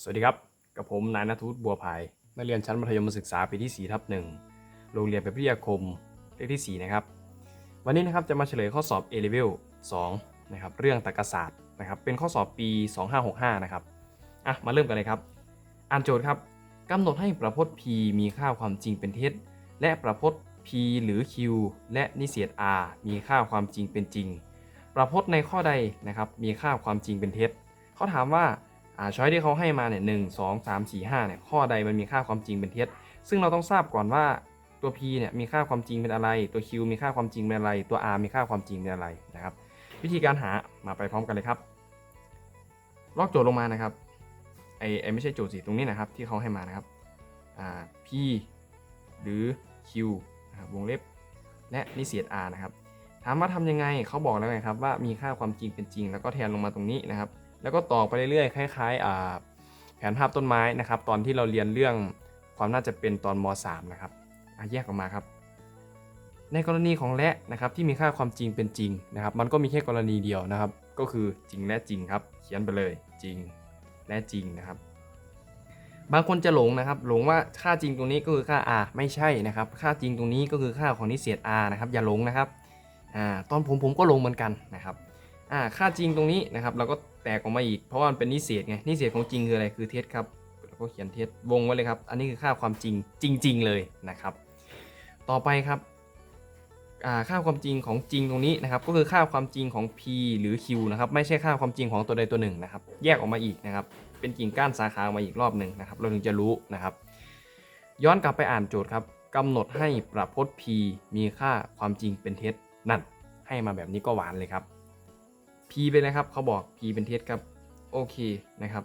สวัสดีครับ กับผมนายนัทวุฒิบัวภายนักเรียนชั้นมัธยมศึกษาปีที่4ทับหนึ่งโรงเรียนเป็นพิทยาคมเลขที่ 4 นะครับ วันนี้นะครับจะมาเฉลยข้อสอบ A Level 2นะครับเรื่องตรรกศาสตร์นะครับเป็นข้อสอบปี 2565 นะครับอะมาเริ่มกันเลยครับ อ่านโจทย์ครับกำหนดให้ประพจน์ P มีค่าความจริงเป็นเท็จ และประพจน์ P หรือ Q และนิเศษ R มีค่าความจริงเป็นจริง ประพจน์ในข้อใดนะครับมีค่าความจริงเป็นเท็จเขาถามว่า ช้อยที่เขาให้มาเนี่ยหนึ่งสองสามสี่ห้าเนี่ยข้อใดมันมีค่าความจริงเป็นเท็จ ซึ่งเราต้องทราบก่อนว่าตัว P เนี่ยมีค่าความจริงเป็นอะไร ตัว Q มีค่าความจริงเป็นอะไร ตัว R มีค่าความจริงเป็นอะไรนะครับ วิธีการหามาไปพร้อมกันเลยครับ ลอกโจทย์ลงมานะครับไอไอไม่ใช่โจทย์สิตรงนี้นะครับที่เขาให้มานะครับอ่า P หรือ Q นะครับวงเล็บและนิเศษ R นะครับถามว่าทำยังไงเขาบอกแล้วไงครับว่ามีค่าความจริงเป็นจริง แล้วก็แทนลงมาตรงนี้นะครับ แล้วก็ต่อไปเรื่อยๆคล้ายๆแผนภาพต้นไม้นะครับ ตอนที่เราเรียนเรื่องความน่าจะเป็นตอนม .3 นะครับแยกออกมาครับ ในกรณีของและนะครับที่มีค่าความจริงเป็นจริงนะครับ มันก็มีแค่กรณีเดียวนะครับ ก็คือจริงและจริงครับ เขียนไปเลยจริงและจริงนะครับ บางคนจะหลงนะครับ หลงว่าค่าจริงตรงนี้ก็คือค่า r ไม่ใช่นะครับ ค่าจริงตรงนี้ก็คือค่าของนิเศษ r นะครับ อย่าหลงนะครับอตอนผมผมก็ลงเหมือนกันนะครับค่าจริงตรงนี้นะครับ เราก็ แตกออกมาอีก เพราะว่ามันเป็นนิเศษไงนิเศษของจริงคืออะไรคือเท็จครับเราก็เขียนเท็จวงไว้เลยครับ อันนี้คือค่าความจริงจริง ๆ เลยนะครับ ต่อไปครับค่าความจริงของจริงตรงนี้นะครับ ก็คือค่าความจริงของ p หรือ q นะครับ ไม่ใช่ค่าความจริงของตัวใดตัวหนึ่งนะครับ แยกออกมาอีกนะครับ เป็นกิ่งก้านสาขาออกมาอีกรอบหนึ่งนะครับ เราถึงจะรู้นะครับ ย้อนกลับไปอ่านโจทย์ครับกำหนดให้ประพจน์ p มีค่าความจริงเป็นเท็จนั่น ให้มาแบบนี้ก็หวานเลยครับ p เป็นะครับเขาบอก p เป็นเท็จครับโอเคนะครับ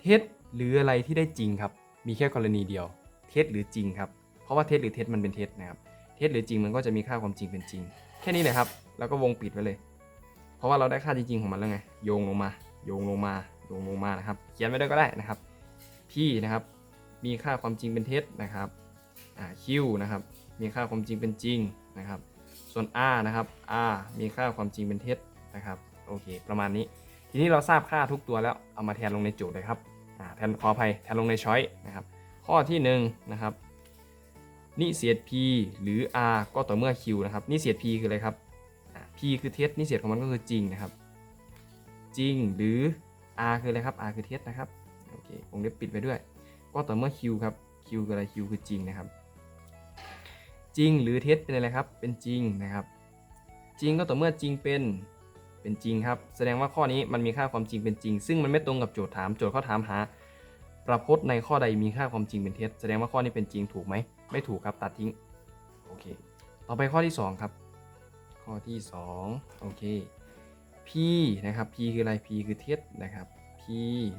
เท็จหรืออะไรที่ได้จริงครับ มีแค่กรณีเดียว เท็จหรือจริงครับเพราะว่าเท็จหรือเท็จมันเป็นเท็จนะครับเท็จหรือจริงมันก็จะมีค่าความจริงเป็นจริง แค่นี้เลยครับ แล้วก็วงปิดไว้เลย เพราะว่าเราได้ค่าจริงๆของมันแล้วไงโยงลงมา โยงลงมาโยงลงมานะครับ เขียนไว้ด้วยก็ได้นะครับ p นะครับ มีค่าความจริงเป็นเท็จนะครับอ่า q นะครับ มีค่าความจริงเป็นจริงนะครับ ส่วน r นะครับ r มีค่าความจริงเป็นเท็จ นะครับโอเค ประมาณนี้ ทีนี้เราทราบค่าทุกตัวแล้วเอามาแทนลงในโจทย์เลยครับแทนขออภัยแทนลงในช้อยนะครับ ข้อที่1นงนะครับนิเศษ p หรือ r ก็ต่อเมื่อ q นะครับนิเศษ p คืออะไรครับ p คือเท็จนิเศษของมันก็คือจริงนะครับ จริงหรือ r คืออะไรครับ r คือเท็จนะครับโอเควงเล็บปิดไปด้วย ก็ต่อเมื่อ q ครับ q คืออะไร q คือจริงนะครับ จริงหรือเท็จเป็นอะไรครับเป็นจริงนะครับ จริงก็ต่อเมื่อจริงเป็น เป็นจริงครับ แสดงว่าข้อนี้มันมีค่าความจริงเป็นจริง ซึ่งมันไม่ตรงกับโจทย์ถาม โจทย์เขาถามหา ประพจน์ในข้อใดมีค่าความจริงเป็นเท็จ แสดงว่าข้อนี้เป็นจริงถูกไหม ไม่ถูกครับ ตัดทิ้ง โอเค ต่อไปข้อที่ 2 ครับ ข้อที่ 2 โอเค p นะครับ p คืออะไร p คือเท็จนะครับ p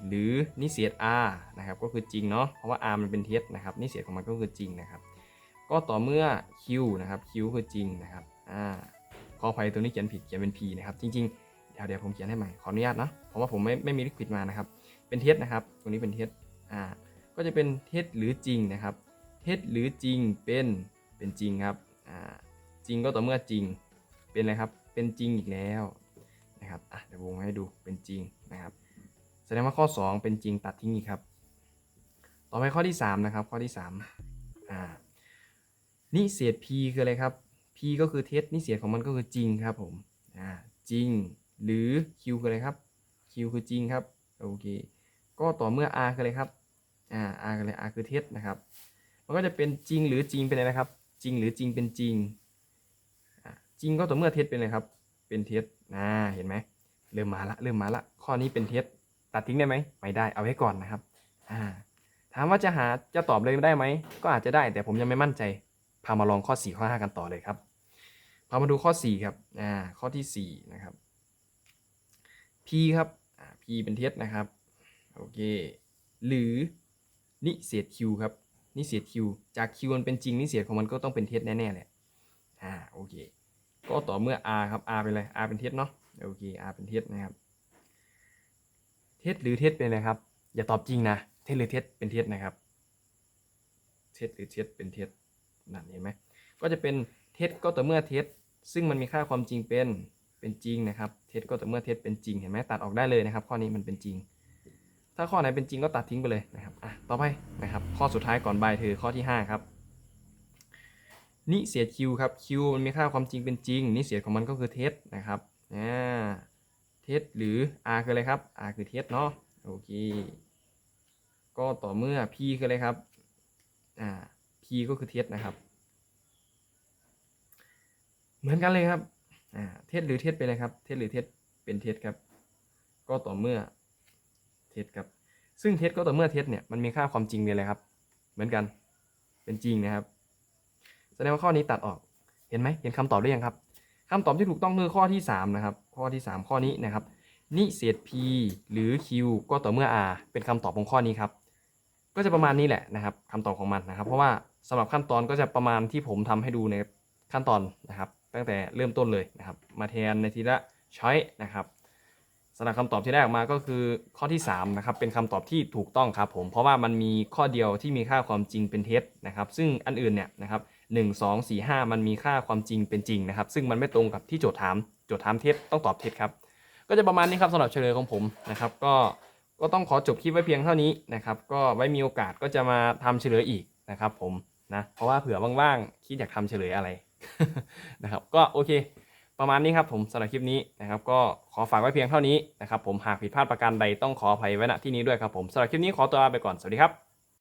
หรือนิเศษ r นะครับ ก็คือจริงเนาะ เพราะว่า r มันเป็นเท็จนะครับ นิเศษของมันก็คือจริงนะครับ ก็ต่อเมื่อ q นะครับ q คือจริงนะครับ อ่า ขออภัยตัวนี้เขียนผิดเขียนเป็น p นะครับจริงๆเดี๋ยวเดี๋ยวผมเขียนให้ใหม่ขออนุญาตนะเพราะว่าผมไม่ไม่มีลิขวิดมานะครับเป็นเท็จนะครับตรงนี้เป็นเท็จอ่าก็จะเป็นเท็จหรือจริงนะครับเท็จหรือจริงเป็นเป็นจริงครับอ่าจริงก็ต่อเมื่อจริงเป็นอะไรครับเป็นจริงอีกแล้วนะครับอะเดี๋ยววงให้ดูเป็นจริงนะครับแสดงว่าข้อ 2 เป็นจริงตัดทิ้งอีกครับ ต่อไปข้อที่ 3 นะครับ ข้อที่3อ่านิเศษ p คืออะไรครับ p ก็คือเท็จนิเศษของมันก็คือจริงครับผมอ่าจริง หรือ q คืออะไรครับ q คือจริงครับโอเคก็ต่อเมื่อ r คืออะไรครับอ่า r คืออะไร r คือเท็จนะครับมันก็จะเป็นจริงหรือจริงเป็นอะไรนะครับ จริงหรือจริงเป็นจริงจริงก็ต่อเมื่อเท็จเป็นอะไรครับ เป็นเท็จอ่าเห็นไหมเริ่มมาละเริ่มมาละข้อนี้เป็นเท็จตัดทิ้งได้ไหมไม่ได้เอาไว้ก่อนนะครับอ่าถามว่าจะหาจะตอบเลยได้ไหมก็อาจจะได้แต่ผมยังไม่มั่นใจพามาลองข้อ 4 ข้อ 5 กันต่อเลยครับ พามาดูข้อ 4 ครับอ่าข้อที่ 4 นะครับ p ครับอ่า p เป็นเท็จนะครับ โอเค หรือนิเศษ q ครับ นิเศษ q จาก q มันเป็นจริงนิเศษของมันก็ต้องเป็นเท็จแน่ๆแหละอ่าโอเค ก็ต่อเมื่อ r ครับ r เป็นอะไร r เป็นเท็จเนาะโอเค r เป็นเท็จนะครับ เท็จหรือเท็จเป็นอะไรครับ อย่าตอบจริงนะ เท็จหรือเท็จเป็นเท็จนะครับ เท็จหรือเท็จเป็นเท็จนั่นเห็นไหมก็จะเป็น เท็จก็ต่อเมื่อเท็จซึ่งมันมีค่าความจริงเป็นเป็นจริงนะครับ เท็จก็ต่อเมื่อเท็จเป็นจริงเห็นไหมตัดออกได้เลยนะครับ ข้อนี้มันเป็นจริง ถ้าข้อไหนเป็นจริงก็ตัดทิ้งไปเลยนะครับอะต่อไปนะครับ ข้อสุดท้ายก่อนบายคือข้อที่ 5 ครับนิเศษ q ครับ q มันมีค่าความจริงเป็นจริง นิเศษของมันก็คือเท็จนะครับอ่าเท็จหรือ r คืออะไรครับ r คือเท็จเนาะโอเคก็ต่อเมื่อ p คืออะไรครับอ่า p ก็คือเท็จนะครับ เหมือนกันเลยครับอ่าเท็จหรือเท็จเป็นอะไรครับ เท็จหรือเท็จเป็นเท็จครับ ก็ต่อเมื่อเท็จครับ ซึ่งเท็จก็ต่อเมื่อเท็จเนี่ยมันมีค่าความจริงเป็นอะครับ เหมือนกันเป็นจริงนะครับ แสดงว่าข้อนี้ตัดออกเห็นไหมเห็นคำตอบหรือยังครับคำตอบที่ถูกต้องคือข้อที่ 3 นะครับ ข้อที่ 3 ข้อนี้นะครับ นิเศษ p หรือ q ก็ต่อเมื่อ r เป็นคำตอบของข้อนี้ครับ ก็จะประมาณนี้แหละนะครับคำตอบของมันนะครับ เพราะว่าสำหรับขั้นตอนก็จะประมาณที่ผมทำให้ดูในขั้นตอนนะครับ ตั้งแต่เริ่มต้นเลยนะครับ มาแทนในทีละช้อยนะครับสำหรับคำตอบที่ได้ออกมาก็คือข้อที่3นะครับเป็นคำตอบที่ถูกต้องครับผมเพราะว่ามันมีข้อเดียวที่มีค่าความจริงเป็นเท็จนะครับซึ่งอันอื่นเนี่ยนะครับหนึ่งสองสี่ห้ามันมีค่าความจริงเป็นจริงนะครับซึ่งมันไม่ตรงกับที่โจทย์ถามโจทย์ถามเท็จต้องตอบเท็จครับก็จะประมาณนี้ครับสำหรับเฉลยของผมนะครับก็ก็ต้องขอจบคลิปไว้เพียงเท่านี้นะครับก็ไว้มีโอกาสก็จะมาทำเฉลยอีกนะครับผม นะเพราะว่าเผื่อว่างๆคิดอยากทำเฉลยอะไรนะครับ ก็โอเค ประมาณนี้ครับผมสำหรับคลิปนี้นะครับ ก็ขอฝากไว้เพียงเท่านี้นะครับ ผมหากผิดพลาดประการใดต้องขออภัยไว้ณที่นี้ด้วยครับผมสำหรับคลิปนี้ขอตัวลาไปก่อนสวัสดีครับ